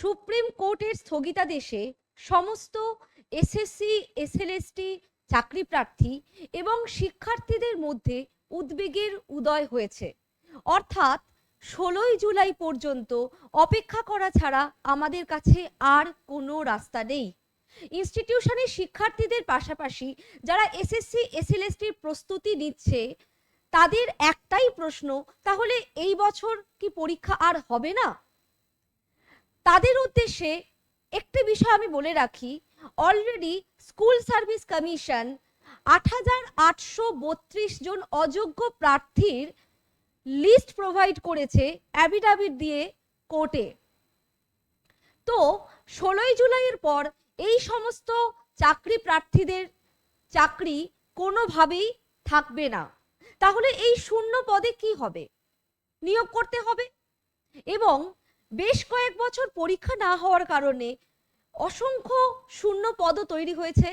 Supreme কোর্টের স্থগিতাদেশে সমস্ত SSC, SLST চাকরি প্রার্থী এবং শিক্ষার্থীদের মধ্যে উদ্বেগের উদয় হয়েছে। অর্থাৎ ষোলোই জুলাই পর্যন্ত অপেক্ষা করা ছাড়া আমাদের কাছে আর কোনো রাস্তা নেই। ইনস্টিটিউশনের শিক্ষার্থীদের পাশাপাশি যারা এসএসসি, এসএলএসটির প্রস্তুতি নিচ্ছে, তাদের একটাই প্রশ্ন, তাহলে এই বছর কি পরীক্ষা আর হবে না? তাদের উদ্দেশ্যে একটি বিষয় আমি বলে রাখি। অলরেডি স্কুল সার্ভিস কমিশন আট হাজার আটশো বত্রিশ জন অযোগ্য প্রার্থীর লিস্ট প্রোভাইড করেছে অ্যাবিডাভিট দিয়ে কোর্টে তো ষোলোই জুলাইয়ের পর এই সমস্ত চাকরি প্রার্থীদের চাকরি কোনোভাবেই থাকবে না। তাহলে এই শূন্য পদে কি হবে? নিয়োগ করতে হবে। এবং বেশ কয়েক বছর পরীক্ষা না হওয়ার কারণে অসংখ্য শূন্য পদও তৈরি হয়েছে।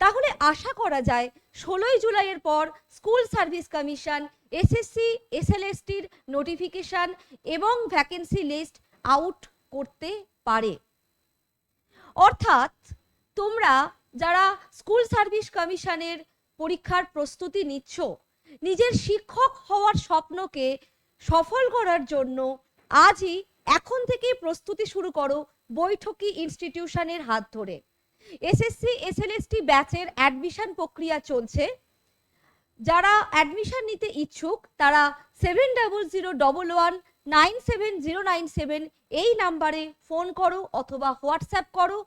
তাহলে আশা করা যায় ষোলোই জুলাইয়ের পর স্কুল সার্ভিস কমিশন, এসএসসি, এসএলএসটির নোটিফিকেশন এবং ভ্যাকেন্সি লিস্ট আউট করতে পারে। অর্থাৎ তোমরা যারা স্কুল সার্ভিস কমিশনের পরীক্ষার প্রস্তুতি নিচ্ছ, নিজের শিক্ষক হওয়ার স্বপ্নকে সফল করার জন্য আজই এখন থেকেই প্রস্তুতি শুরু করো বৈঠকি ইনস্টিটিউশনের হাত ধরে। এসএসসি এসএলএসটি ব্যাচের অ্যাডমিশন প্রক্রিয়া চলছে। যারা অ্যাডমিশন নিতে ইচ্ছুক, তারা seven double zero double one nine seven zero nine seven এই নাম্বারে ফোন করো অথবা হোয়াটসঅ্যাপ করো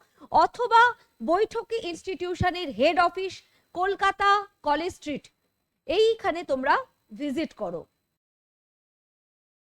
অথবা বৈঠকি ইনস্টিটিউশনের head office Kolkata college street এইখানে তোমরা ভিজিট করো।